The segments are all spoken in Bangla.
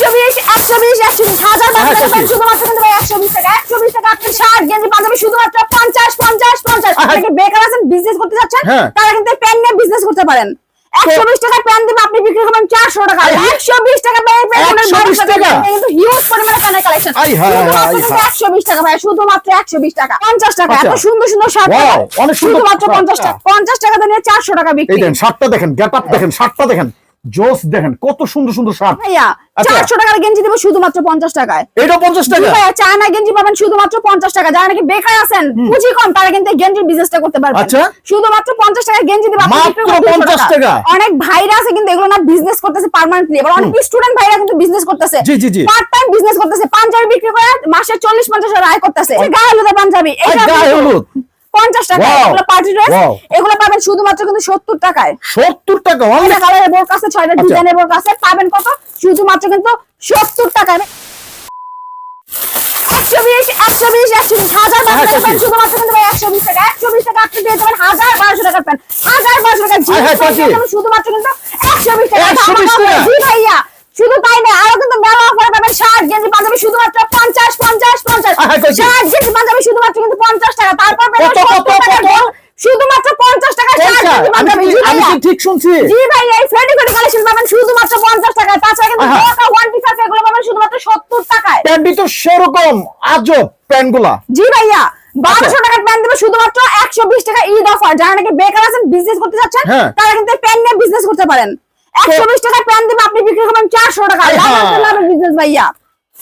একশো বিশ একশো বিশ একশো বিশ হাজার হ্যাঁ, টাকা একশো বিশ। শুধুমাত্র কিন্তু ভাই একশো বিশ টাকা একশো বিশ টাকা আপনার ষাট গেঞ্জি পাঞ্জাবি শুধুমাত্র পঞ্চাশ পঞ্চাশ পঞ্চাশ। হ্যাঁ। বেকার আছেন? বিজনেস করতে যাচ্ছেন? হ্যাঁ। তারা কিন্তু প্যান নিয়ে বিজনেস করতে পারেন। একশো বিশ টাকা প্যান দিবে আপনি বিক্রি করবেন চারশো টাকা। একশো বিশ টাকা প্যান প্যান 120 টাকা? কিন্তু হিউজ পরিমাণে প্যানের কালেকশন। একশো বিশ টাকা ভাই শুধুমাত্র একশো বিশ টাকা। পঞ্চাশ টাকা এত আচ্ছা। সুন্দর সুন্দর শার্ট শুধুমাত্র পঞ্চাশ টাকা। পঞ্চাশ টাকা দিয়ে চারশো টাকা বিক্রি। দেখেন শার্টটা দেখেন গেট আপ দেখেন শার্টটা দেখেন। জোস দেখেন কত সুন্দর সুন্দর শার্ট। ভাইয়া আচ্ছা। টাকার গেঞ্জি দেবো শুধুমাত্র পঞ্চাশ টাকায়। এটা পঞ্চাশ জি টাকা ভাইয়া চায়না গেঞ্জি পাবেন শুধুমাত্র পঞ্চাশ টাকা। যারা নাকি বেকার আছেন পুঁজি কম তারা কিন্তু গেঞ্জির বিজনেসটা করতে পারবেন। আচ্ছা। শুধুমাত্র পঞ্চাশ টাকা গেঞ্জি দিবে আপনি মাত্র বিক্রি করবেন 200 50 টাকা। অনেক ভাইরা আছে কিন্তু এগুলো না বিজনেস করতেছে পার্মানেন্টলি এবার অনেক স্টুডেন্ট ভাইরা কিন্তু বিজনেস করতেছে। জি, জি, জি। পার্ট টাইম বিজনেস করতেছে। পাঞ্জাবি বিক্রি করে মাসে চল্লিশ পঞ্চাশ হাজার আয় করতেছে। গায়ে হলুদের পাঞ্জাবি। এই গায়ে হলুদ। পঞ্চাশ টাকা। এগুলো পার্টি ড্রেস. এগুলো পাবেন শুধুমাত্র কিন্তু সত্তর টাকায়। সত্তর টাকা অনেক কালারের বোর্ড আছে ছয়টা। ডিজাইনের বোর্ড আছে পাবেন কত? শুধুমাত্র কিন্তু সত্তর টাকায়। শুধুমাত্র কিন্তু একশো বিশ টাকা। একশো বিশ টাকা আপনি পেয়ে যাবেন হাজার বারোশো টাকার প্যান্ট হাজার বারোশো টাকা জিন্স কত? শুধুমাত্র কিন্তু একশো বিশ টাকা 120 টাকা। জি ভাইয়া শুধু তাই না আরও কিন্তু মেলা অফারে পাবেন শার্ট গেঞ্জি পাঞ্জাবি শুধুমাত্র পঞ্চাশ পঞ্চাশ পঞ্চাশ হ্যাঁ, কত? শার্ট গেঞ্জি পাঞ্জাবি শুধুমাত্র কিন্তু পঞ্চাশ টাকা তারপর? শুধুমাত্র পঞ্চাশ টাকা শার্ট আমি কি ঠিক শুনছি জি ভাই এই ফ্রেন্ডি ফ্রেন্ডি কালেকশন পাবেন শুধুমাত্র 50 টাকায় তাছাড়া কিন্তু। ওয়ান পিস আছে এগুলো পাবেন শুধুমাত্র 70 টাকায় প্যান্টটি তো সেরকম আজব প্যান্টগুলা জি ভাইয়া আচ্ছা। 1200 টাকার প্যান্ট দেবে শুধুমাত্র 120 টাকা ঈদ অফার যারা নাকি বেকার আছেন বিজনেস করতে যাচ্ছেন হ্যাঁ। তারা কিন্তু প্যান্ট নিয়ে বিজনেস করতে পারেন 120 টাকার প্যান্ট দেবে আপনি বিক্রি করবেন 400 টাকা। আহা। লাভ লাভ বিজনেস ভাইয়া।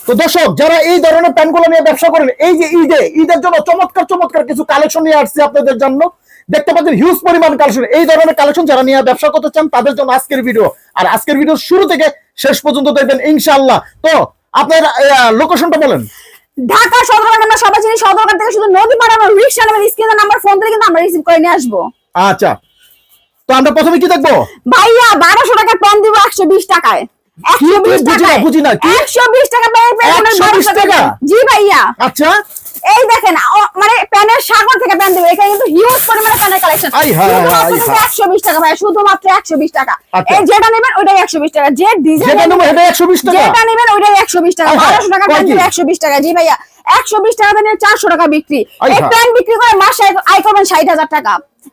তো দর্শক যারা এই ধরনের প্যান্টগুলো নিয়ে ব্যবসা করেন এই যে ঈদে ঈদের জন্য চমৎকার চমৎকার কিছু কালেকশন নিয়ে আসছে আপনাদের জন্য। দেখতে পাচ্ছেন হিউজ পরিমাণ কালেকশন এই ধরনের কালেকশন যারা নিয়ে ব্যবসা করতে চান তাদের জন্য আজকের ভিডিও আর আজকের ভিডিও শুরু থেকে শেষ পর্যন্ত দেখবেন ইনশাআল্লাহ। তো আপনার লোকেশনটা বলেন। ঢাকা সদরঘাট আমরা সবাই চিনি। সদরঘাট থেকে শুধু নদী পার আমরা রিক্সা নেবেন স্ক্রিনের নাম্বার ফোন থেকে কিন্তু আমরা রিসিভ করে নিয়ে আসব। আচ্ছা। তো আমরা প্রথমে কি দেখব ভাইয়া বারোশো টাকার প্যান্ট দিব একশো বিশ টাকায় একশো কি? বিশ বুঝি না, টাকায় বুঝি না, কি? একশো বিশ টাকা প্যান্ট পেয়ে যাবেন 120 1200 টাকা? জি ভাইয়া আচ্ছা এই দেখেন মানে প্যানের সাগর থেকে প্যান দিবে এখানে কিন্তু হিউজ পরিমাণে প্যানের কালেকশন হায়, হায়। একশো বিশ টাকা ভাই শুধুমাত্র একশো বিশ টাকা আচ্ছা। এই যেটা নেবেন ওইটাই একশো বিশ টাকা যে ডিজাইন যেটা টাকা নেবেন ওইটাই একশো বিশ টাকা বারোশো টাকা প্যান? দিবে একশো বিশ টাকা জি ভাইয়া একশো বিশ টাকা চারশো টাকা বিক্রি। এই প্যান্ট বিক্রি করে মাসে আয় করবেন ষাট হাজার টাকা।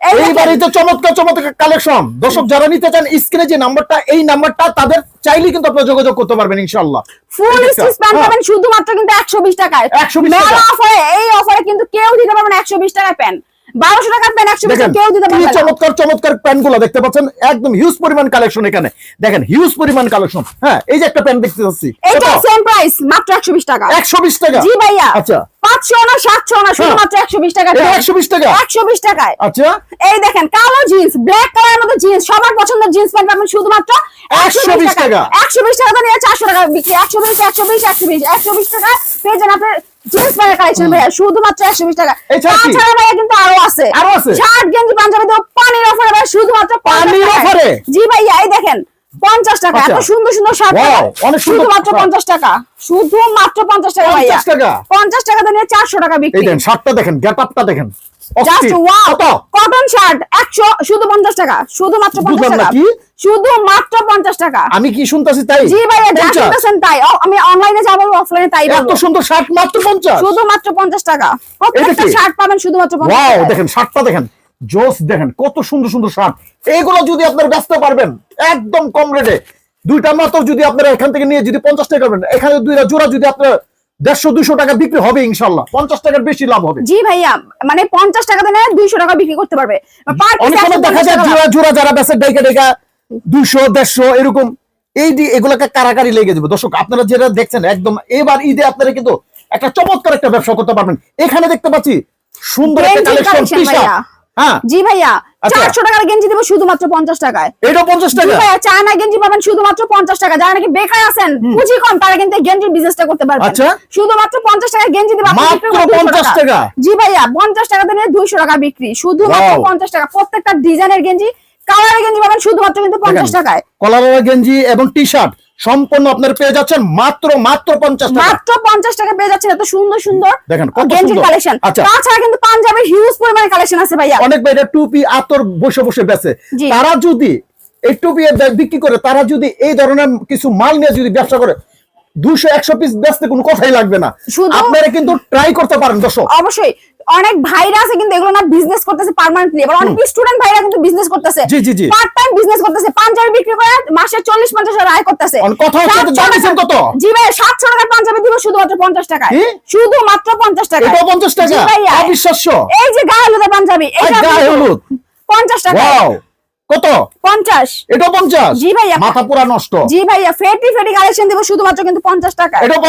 এই এই বাড়িতে চমৎকার চমৎকার কালেকশন দর্শক যারা নিতে চান স্ক্রিনে যে নাম্বারটা এই নাম্বারটা তাদের চাইলেই কিন্তু আপনারা যোগাযোগ করতে পারবেন ইনশাআল্লাহ। Full stitch pant. পাবেন শুধুমাত্র কিন্তু একশো বিশ টাকায়। 120 টাকা। অফারে এই অফারে কিন্তু কেউ দিতে পারবে না একশো বিশ টাকার প্যান্ট বারোশো টাকার প্যান্ট একশো বিশ কেউ দিতে পারবে চমৎকার চমৎকার প্যান্টগুলো দেখতে পাচ্ছেন? একদম হিউজ পরিমাণ কালেকশন এখানে। দেখেন হিউজ পরিমাণ কালেকশন হ্যাঁ এই যে একটা প্যান্ট দেখতে পাচ্ছি। এটা সেম প্রাইস মাত্র একশো বিশ টাকা। একশো বিশ টাকা। জি ভাইয়া। আচ্ছা। পাঁচশো না সাতশো না শুধুমাত্র একশো বিশ টাকা এটা 120 টাকা? একশো বিশ টাকায়। আচ্ছা। এই দেখেন কালো জিন্স ব্ল্যাক কালারের মধ্যে জিন্স সবার পছন্দের জিন্স প্যান্ট পাবেন শুধুমাত্র 120 টাকা। একশো বিশ টাকা নিয়ে চারশো টাকা বিক্রি। একশো বিশ একশো বিশ একশো বিশ একশো বিশ টাকা পেয়ে যান আপনার জিন্স প্যান্টের কালেকশন ভাইয়া শুধুমাত্র একশো বিশ টাকা। তাছাড়া ভাইয়া কিন্তু আরও আছে। আরও আছে? শার্ট গেঞ্জি পাঞ্জাবি দেবো পানির অফারে ভাই শুধুমাত্র 50 পানির অফারে? জি ভাইয়া এই দেখেন পঞ্চাশ টাকা এত। সুন্দর সুন্দর শার্ট অনেক সুন্দর শুধুমাত্র শার্ট। পঞ্চাশ টাকা শুধুমাত্র পঞ্চাশ টাকা ভাইয়া। 50 টাকা? পঞ্চাশ টাকা দিয়ে চারশো টাকা এই বিক্রি। দেখেন শার্টটা দেখেন দেখেন। জাস্ট ওয়াও কত? কটন শার্ট 100 শুধু 50 টাকা শুধুমাত্র 50 টাকা। শুধু মাত্র 50 টাকা। আমি কি শুনতাছি তাই? জি ভাইয়া যা? শুনতেছেন তাই। আমি অনলাইনে যাব অফলাইনে তাই এত সুন্দর শার্ট মাত্র পঞ্চাশ? শুধুমাত্র 50 টাকা। প্রত্যেকটা? শার্ট পাবেন শুধুমাত্র 50 ওয়াও দেখেন শার্টটা দেখেন। জোস দেখেন কত সুন্দর সুন্দর শার্ট। এইগুলো যদি আপনারা ব্যস্ত পারবেন একদম কম রেটে দুইটা মাত্র যদি আপনারা এখান থেকে নিয়ে যদি পঞ্চাশ টাকা করবেন এখানে দুইটা জোড়া যদি আপনার দেড়শো দুইশো টাকা বিক্রি হবে ইনশাল্লাহ পঞ্চাশ টাকার বেশি লাভ হবে। জি ভাইয়া মানে 50 টাকা দিয়ে 200 টাকা বিক্রি করতে পারবে। অনেক সময় দেখা যায় জোড়া জোড়া যারা বেচে ডেকে ডেকা দুইশো দেড়শো এরকম এই এগুলোকে কারাকারি লেগে যাবে। দর্শক আপনারা যেটা দেখছেন একদম এবার ঈদে আপনারা কিন্তু একটা চমৎকার একটা ব্যবসা করতে পারবেন। এখানে দেখতে পাচ্ছি সুন্দর একটা কালেকশন। হ্যাঁ। জি ভাইয়া আচ্ছা। 400 টাকার গেঞ্জি দেব শুধুমাত্র 50 টাকায়। এটা পঞ্চাশ টাকা? ভাইয়া চায়না গেঞ্জি পাবেন শুধুমাত্র 50 টাকা। যারা নাকি বেকার আছেন পুঁজি কম তারা কিন্তু গেঞ্জির বিজনেসটা করতে পারবেন। আচ্ছা। শুধুমাত্র 50 টাকা গেঞ্জি 200 50 টাকা? জি ভাইয়া 50 টাকা দিয়ে 200 টাকা বিক্রি। শুধুমাত্র. 50 টাকা। প্রত্যেকটা ডিজাইনের গেঞ্জি কালারের গেঞ্জি পাবেন শুধুমাত্র কিন্তু 50 টাকায়। কলার গেঞ্জি এবং টি শার্ট সম্পূর্ণ আপনার পেয়ে যাচ্ছেন মাত্র মাত্র পঞ্চাশ মাত্র 50 টাকা পেয়ে যাচ্ছেন এত সুন্দর সুন্দর। দেখেন, কত সুন্দর। কালেকশন আচ্ছা। তাছাড়া কিন্তু পাঞ্জাবের হিউজ পরিমাণে কালেকশন আছে ভাইয়া। অনেক বাইরে টুপি আতর বসে বসে জি। তারা যদি এই টুপি বিক্রি করে তারা যদি এই ধরনের কিছু মাল নিয়ে যদি ব্যবসা করে দুশো একশো পিস বেচতে কোনো কথাই লাগবে না। আপনারা কিন্তু ট্রাই করতে পারেন দর্শক। অবশ্যই। অনেক ভাইরা আছে কিন্তু এগুলো না বিজনেস করতেছে পার্মানেন্টলি এবার অনেক স্টুডেন্ট ভাইরা কিন্তু বিজনেস করতেছে। জি, জি, জি। পার্ট বিজনেস করতেছে পাঞ্জাবি বিক্রি করে মাসে চল্লিশ পঞ্চাশ হাজার আয় করতেছে। কথা হচ্ছে 700 কত? জি ভাই সাতশো টাকার পাঞ্জাবি দিব শুধুমাত্র পঞ্চাশ টাকা কি? শুধুমাত্র পঞ্চাশ টাকা এটাও পঞ্চাশ টাকা? ভাইয়া। অবিশ্বাস্য। এই যে গায়ে হলুদের পাঞ্জাবি এই এটা গায়ে হলুদ। পঞ্চাশ টাকা ওয়াও। কত? পঞ্চাশ। এটাও পঞ্চাশ? জি ভাইয়া। মাথা পুরা নষ্ট। জি ভাইয়া ফেটি ফেটি কালেকশন দিব শুধুমাত্র কিন্তু পঞ্চাশ টাকা এটাই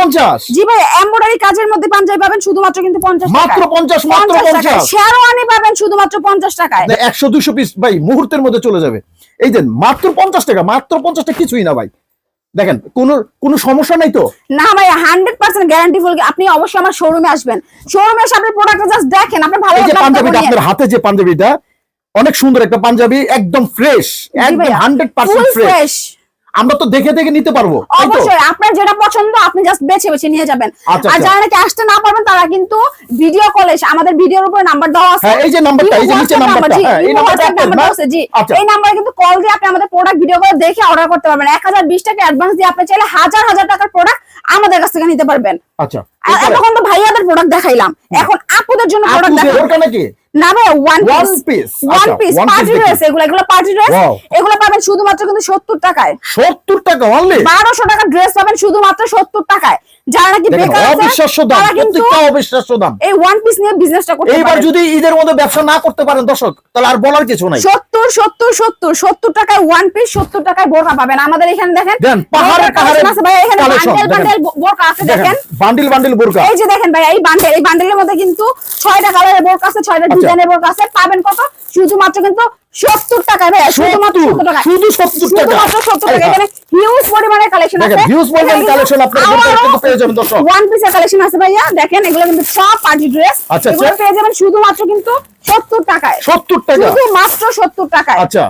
পঞ্চাশ? জি ভাই এমব্রয়ডারি কাজের মধ্যে পাঞ্জাবি পাবেন শুধুমাত্র কিন্তু মাত্র। শেরওয়ানি পাবেন শুধুমাত্র পঞ্চাশ টাকায়। একশো দুশো পিস ভাই মুহূর্তের মধ্যে চলে যাবে। এই দেন মাত্র পঞ্চাশ টাকা মাত্র পঞ্চাশ টাকা কিছুই না ভাই। দেখেন কোন কোনো সমস্যা নাই তো? না ভাই হান্ড্রেড পার্সেন্ট গ্যারান্টি ফুল আপনি অবশ্যই আমার শোরুমে আসবেন। শোরুমে এসে আপনি প্রোডাক্টটা জাস্ট দেখেন আপনি ভালো এই যে পাঞ্জাবিটা আপনার হাতে যে পাঞ্জাবিটা অনেক সুন্দর একটা পাঞ্জাবি একদম ফ্রেশ একদম ভাইয়া, hundred full percent fresh fresh। আমরা তো দেখে দেখে নিতে পারব অবশ্যই আপনার যেটা পছন্দ আপনি জাস্ট বেছে বেছে নিয়ে যাবেন আচ্ছা, আর আচ্ছা। যারা নাকি আসতে না পারবেন তারা কিন্তু ভিডিও কলে আমাদের ভিডিওর উপরে নাম্বার দেওয়া আছে হ্যাঁ, এই যে নাম্বারটা, এই যে নিচে নাম্বারটা, হ্যাঁ, এই নাম্বারটা আছে, জি। আচ্ছা। এই নাম্বারে কিন্তু কল দিয়ে আপনি আমাদের প্রোডাক্ট ভিডিও করে দেখে অর্ডার করতে পারবেন এক হাজার বিশ টাকা অ্যাডভান্স দিয়ে আপনি চাইলে হাজার হাজার টাকার প্রোডাক্ট আমাদের কাছ থেকে নিতে পারবেন আচ্ছা এতক্ষণ তো ভাইয়াদের প্রোডাক্ট দেখাইলাম। এখন আপুদের জন্য প্রোডাক্ট আপুদের দেখাবো। নাকি? না ভাই ওয়ান পিস ওয়ান আচ্ছা, পিস পার্টি ড্রেস এগুলো এগুলো পার্টি ড্রেস এগুলো পাবেন শুধুমাত্র কিন্তু সত্তর টাকায়। সত্তর টাকা অনলি বারোশো টাকা ড্রেস পাবেন শুধুমাত্র সত্তর টাকায়। যারা নাকি বেকার অবিশ্বাস্য দাম প্রত্যেকটা অবিশ্বাস্য দাম। এই ওয়ান পিস নিয়ে বিজনেসটা করতে এইবার যদি ঈদের মধ্যে ব্যবসা না করতে পারেন দর্শক তাহলে আর বলার কিছু নাই। সত্তর সত্তর সত্তর সত্তর টাকায় ওয়ান পিস সত্তর টাকায় বোরকা পাবেন। আমাদের এখানে দেখেন পাহাড়ে পাহাড়ে ভাই এখানে বান্ডেল দেখেন। বান্ডেল বোরকা আছে দেখেন দেখেন। বান্ডিল বান্ডিল বোরকা। এই যে দেখেন ভাই এই বান্ডেল এই বান্ডেলের মধ্যে কিন্তু ছয়টা কালারের বোরকা আছে ছয়টা আচ্ছা। ডিজাইনের বোরকা আছে। পাবেন কত? শুধুমাত্র কিন্তু সত্তর টাকায় ভাই শুধুমাত্র সত্তর, সত্তর শুধু 70 টাকা। শুধুমাত্র সত্তর টাকা। এখানে হিউজ পরিমাণের কালেকশন আছে। huge পরিমাণের collection আপনারা কিন্তু- কিন্তু পেয়ে যাবেন দর্শক। ওয়ান পিসের কালেকশন আছে ভাইয়া। দেখেন এগুলো কিন্তু সব পার্টি ড্রেস আচ্ছা, এগুলো আচ্ছা। পেয়ে যাবেন শুধুমাত্র কিন্তু সত্তর টাকায়। সত্তর টাকা। শুধুমাত্র সত্তর টাকায়। আচ্ছা।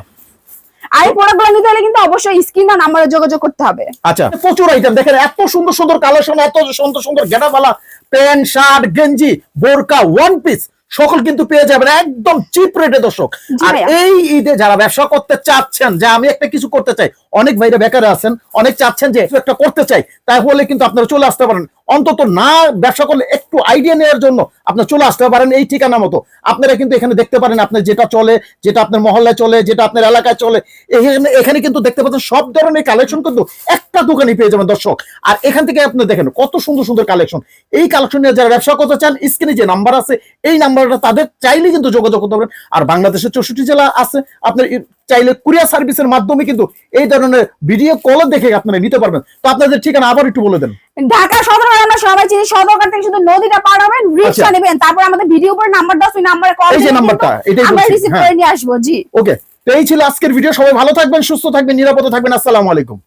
আর এই প্রোডাক্টগুলো নিতে হলে কিন্তু অবশ্যই স্ক্রিন বা নাম্বারে যোগাযোগ করতে হবে। আচ্ছা প্রচুর আইটেম দেখেন এত সুন্দর সুন্দর কালেকশন এত সুন্দর সুন্দর গেটাবালা প্যান্ট শার্ট গেঞ্জি বোরকা ওয়ান পিস সকল কিন্তু পেয়ে যাবেন একদম চিপ রেটে দর্শক। আর এই ঈদে যারা ব্যবসা করতে চাচ্ছেন যে আমি একটা কিছু করতে চাই অনেক ভাইরা বেকার আছেন অনেক চাচ্ছেন যে একটা করতে চাই তাহলে কিন্তু আপনারা চলে আসতে পারেন। অন্তত না ব্যবসা করলে একটু আইডিয়া নেওয়ার জন্য আপনার চলে আসতে পারেন এই ঠিকানা মতো। আপনারা কিন্তু এখানে দেখতে পারেন আপনার যেটা চলে, যেটা আপনার মহল্লায় চলে, যেটা আপনার এলাকায় চলে, এখানে এখানে কিন্তু দেখতে পাচ্ছেন সব ধরনের কালেকশন কিন্তু একটা দোকানে পেয়ে যাবেন দর্শক। আর এখান থেকে আপনি দেখেন কত সুন্দর সুন্দর কালেকশন এই কালেকশন নিয়ে যারা ব্যবসা করতে চান স্ক্রিনে যে নাম্বার আছে, এই নাম্বারটা তাদের চাইলে কিন্তু যোগাযোগ করতে পারেন আর বাংলাদেশের চৌষট্টি জেলা আছে, আপনার চাইলে কুরিয়ার সার্ভিসের মাধ্যমে কিন্তু এই ধরনের ভিডিও কল দেখে আপনারা নিতে পারবেন। তো আপনাদের ঠিকানা আবার একটু বলে দেন। ঢাকা সদর আমরা সবাই চিনি। সদরঘাট থেকে শুধু নদীটা পার হবেন রিক্সা আচ্ছা। নেবেন। তারপর আমাদের ভিডিও উপর নাম্বার দাও ওই নাম্বারে কল এই যে নাম্বারটা, এটাই আমরা রিসিভ হ্যাঁ। করে নিয়ে আসব জি। ওকে তো এই ছিল আজকের ভিডিও সবাই ভালো থাকবেন সুস্থ থাকবেন নিরাপদে থাকবেন। আসসালামু আলাইকুম।